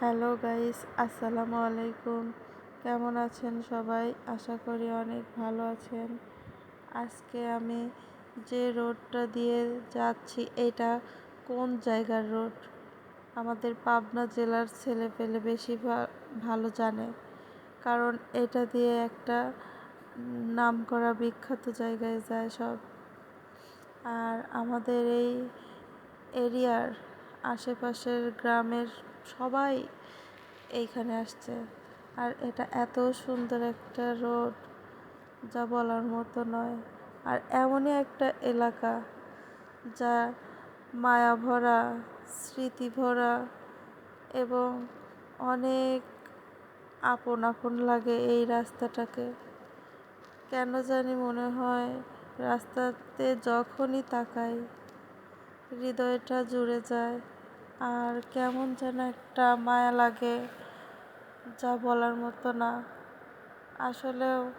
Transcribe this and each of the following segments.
Hello guys, আসসালামু আলাইকুম। কেমন আছেন সবাই? আশা করি অনেক ভালো আছেন। আজকে আমি যে রোডটা দিয়ে যাচ্ছি, এটা কোন জায়গার রোড? আমাদের পাবনা জেলার ছেলে পেলে বেশি ভালো জানে। কারণ এটা দিয়ে একটা নাম করা বিখ্যাত জায়গায় যায় সব। আর আমাদের এই এরিয়ার আশেপাশের গ্রামের সবাই এইখানে আসছে। আর এটা এত সুন্দর একটা রোড, যা বলার মতো নয়। আর এমনই একটা এলাকা, যা মায়া ভরা স্মৃতি ভরা এবং অনেক আপন আপন লাগে এই রাস্তাটাকে। কেন জানি মনে হয় রাস্তাতে যখনই তাকাই, হৃদয়টা জুড়ে যায়। আর কেমন যেন একটা মায়া লাগে, যা বলার মতো না। আসলেও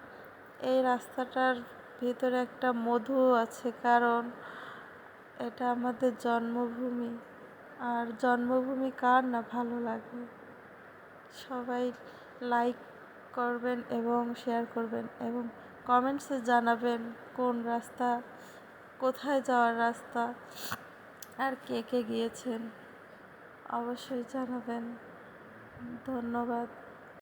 এই রাস্তাটার ভিতরে একটা মধু আছে, কারণ এটা আমাদের জন্মভূমি। আর জন্মভূমি কার না ভালো লাগে? সবাই লাইক করবেন এবং শেয়ার করবেন এবং কমেন্টসে জানাবেন কোন রাস্তা, কোথায় যাওয়ার রাস্তা, আর কে কে গিয়েছেন। অবশ্যই জানাবেন। ধন্যবাদ।